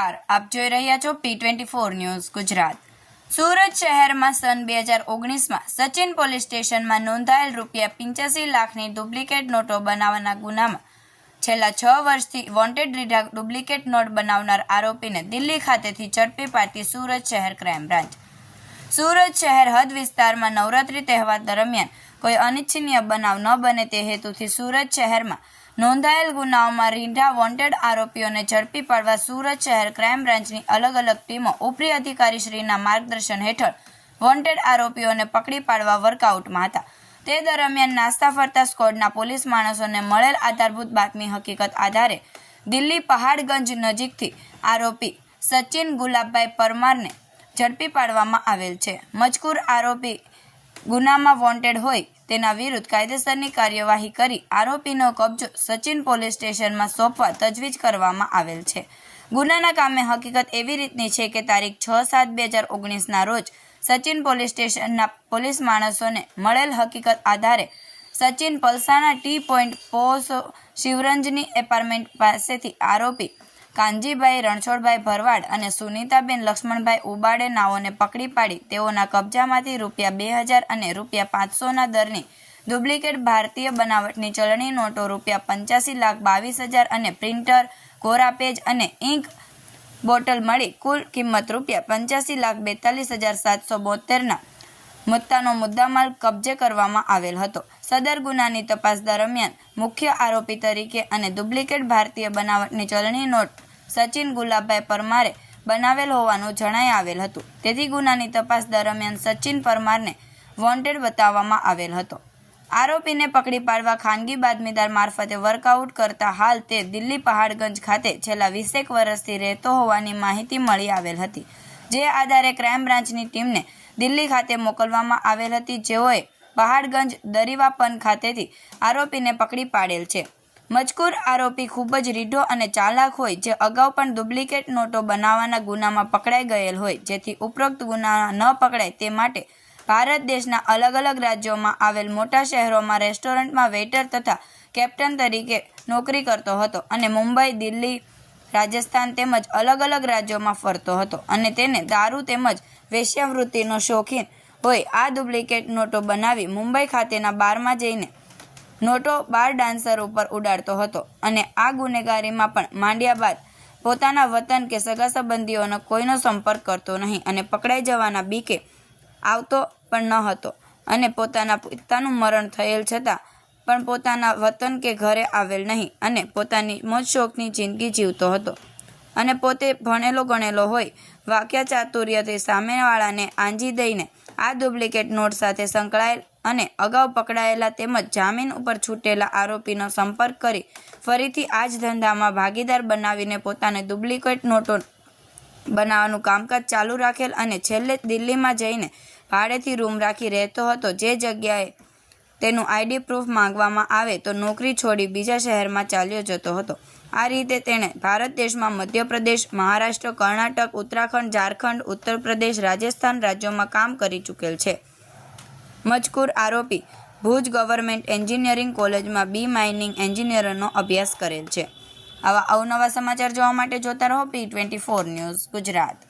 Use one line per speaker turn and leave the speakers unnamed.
નમસ્કાર. આપ જોઈ રહ્યા છો P twenty four news Gujarat. Surat શહેરમાં સન બે હજાર ઓગણીસમાં સચિન પોલીસ સ્ટેશનમાં નોંધાયેલ રૂપિયા પંચ્યાસી લાખની ડુપ્લિકેટ નોટો બનાવવાના ગુનામાં છેલ્લા છ વર્ષથી વોન્ટેડ રીઢા ડુપ્લિકેટ નોટ બનાવનાર આરોપીને દિલ્હી ખાતેથી ઝડપી પાડતી સુરત શહેર ક્રાઇમ બ્રાન્ચ. સુરત શહેર હદ વિસ્તારમાં નવરાત્રી તહેવાર દરમિયાન કોઈ અનિચ્છનીય બનાવ ન બને તે હેતુથી સુરત શહેરમાં નોંધાયેલ ગુનાઓમાં રીંઢા વોન્ટેડ આરોપીઓને ઝડપી પાડવા સુરત શહેર ક્રાઇમ બ્રાન્ચની અલગ અલગ ટીમો ઉપરી અધિકારીશ્રીના માર્ગદર્શન હેઠળ વોન્ટેડ આરોપીઓને પકડી પાડવા વર્કઆઉટમાં હતા. તે દરમિયાન નાસ્તા ફરતા સ્કોડના પોલીસ માણસોને મળેલ આધારભૂત બાતમી હકીકત આધારે દિલ્હી પહાડગંજ નજીકથી આરોપી સચિન ગુલાબભાઈ પરમારને ઝડપી પાડવામાં આવેલ છે. મજકૂર આરોપી ગુનામાં વોન્ટેડ હોય તેના વિરુદ્ધ કાયદેસરની કાર્યવાહી કરી આરોપીનો કબજો સચિન પોલીસ સ્ટેશનમાં સોંપવા તજવીજ કરવામાં આવેલ છે. ગુનાના કામે હકીકત એવી રીતની છે કે તારીખ છ સાત બે હજાર ઓગણીસના રોજ સચિન પોલીસ સ્ટેશનના પોલીસ માણસોને મળેલ હકીકત આધારે સચિન પલસાણા ટી પોઈન્ટ પોસો શિવરંજની એપાર્ટમેન્ટ પાસેથી આરોપી કાનજીભાઈ, રણછોડભાઈ ભરવાડ અને સુનીતાબેન લક્ષ્મણભાઈ ઉબાડે નાઓને પકડી પાડી. તેઓના કબજામાંથી રૂપિયા બે હજાર અને રૂપિયા પાંચસોના દરની ડુપ્લિકેટ ભારતીય બનાવટની ચલણી નોટો રૂપિયા પંચ્યાસી લાખ બાવીસ હજાર અને પ્રિન્ટર કોરા પેજ અને ઇંક બોટલ મળી કુલ કિંમત રૂપિયા પંચ્યાસી લાખ બેતાલીસ હજાર સાતસો બોતેરના મુદ્દાનો મુદ્દામાલ કબજે કરવામાં આવેલ હતો. સદર ગુનાની તપાસ દરમિયાન મુખ્ય આરોપી તરીકે અને ડુપ્લિકેટ ભારતીય બનાવટની ચલણી નોટ સચિન ગુલાબભાઈ પરમારે બનાવેલ હોવાનું જણાઈ આવેલ હતું. તેથી ગુનાની તપાસ દરમિયાન સચિન પરમારને વોન્ટેડ બતાવવામાં આવેલ હતો. આરોપીને પકડી પાડવા ખાનગી બાતમીદાર મારફતે વર્કઆઉટ કરતા હાલ તે દિલ્હી પહાડગંજ ખાતે છેલ્લા વીસેક વર્ષથી રહેતો હોવાની માહિતી મળી આવેલ હતી. જે આધારે ક્રાઇમ બ્રાન્ચની ટીમને દિલ્હી ખાતે મોકલવામાં આવેલ હતી. જેઓએ પહાડગંજ દરિવાપન ખાતેથી આરોપીને પકડી પાડેલ છે. મજકૂર આરોપી ખૂબ જ રીઢો અને ચાલાક હોય, જે અગાઉ પણ ડુપ્લિકેટ નોટો બનાવવાના ગુનામાં પકડાઈ ગયેલ હોય, જેથી ઉપરોક્ત ગુના ન પકડાય તે માટે ભારત દેશના અલગ અલગ રાજ્યોમાં આવેલ મોટા શહેરોમાં રેસ્ટોરન્ટમાં વેઇટર તથા કેપ્ટન તરીકે નોકરી કરતો હતો અને મુંબઈ, દિલ્હી રાજસ્થાન તેમજ અલગ અલગ રાજ્યોમાં ફરતો હતો અને તેને દારૂ તેમજ વેશ્યાવૃત્તિનો શોખીન હોય આ ડુપ્લિકેટ નોટો બનાવી મુંબઈ ખાતેના બારમાં જઈને નોટો બાર ડાન્સર ઉપર ઉડાડતો હતો અને આ ગુનેગારીમાં પણ માંડ્યા બાદ પોતાના વતન કે સગા સંબંધીઓનો કોઈનો સંપર્ક કરતો નહીં અને પકડાઈ જવાના બીકે આવતો પણ ન હતો અને પોતાના પિતાનું મરણ થયેલ છતાં પણ પોતાના વતન કે ઘરે આવેલ નહીં અને પોતાની મોજ શોખની જિંદગી જીવતો હતો. અને પોતે ભણેલો ગણેલો હોય, વાક્ય ચાતુર્યથી સામેવાળાને આંજી દઈને આ ડુપ્લિકેટ નોટ સાથે સંકળાયેલ અને અગાઉ પકડાયેલા તેમજ જામીન ઉપર છૂટેલા આરોપીનો સંપર્ક કરી ફરીથી આ જ ધંધામાં ભાગીદાર બનાવીને પોતાને ડુપ્લિકેટ નોટો બનાવવાનું કામકાજ ચાલુ રાખેલ અને છેલ્લે દિલ્હીમાં જઈને ભાડેથી રૂમ રાખી રહેતો હતો, જે જગ્યાએ તેનું આઈડી પ્રૂફ માંગવામાં આવે તો નોકરી છોડી બીજા શહેરમાં ચાલ્યો જતો હતો. આ રીતે તેણે ભારત દેશમાં મધ્યપ્રદેશ, મહારાષ્ટ્ર, કર્ણાટક, ઉત્તરાખંડ, ઝારખંડ ઉત્તર પ્રદેશ રાજસ્થાન રાજ્યોમાં કામ કરી ચૂકેલ છે. મજકૂર આરોપી ભુજ ગવર્મેન્ટ એન્જિનિયરિંગ કોલેજમાં બી માઇનિંગ એન્જિનિયરનો અભ્યાસ કરેલ છે. આવા અવનવા સમાચાર જોવા માટે જોતા રહો P twenty four news Gujarat.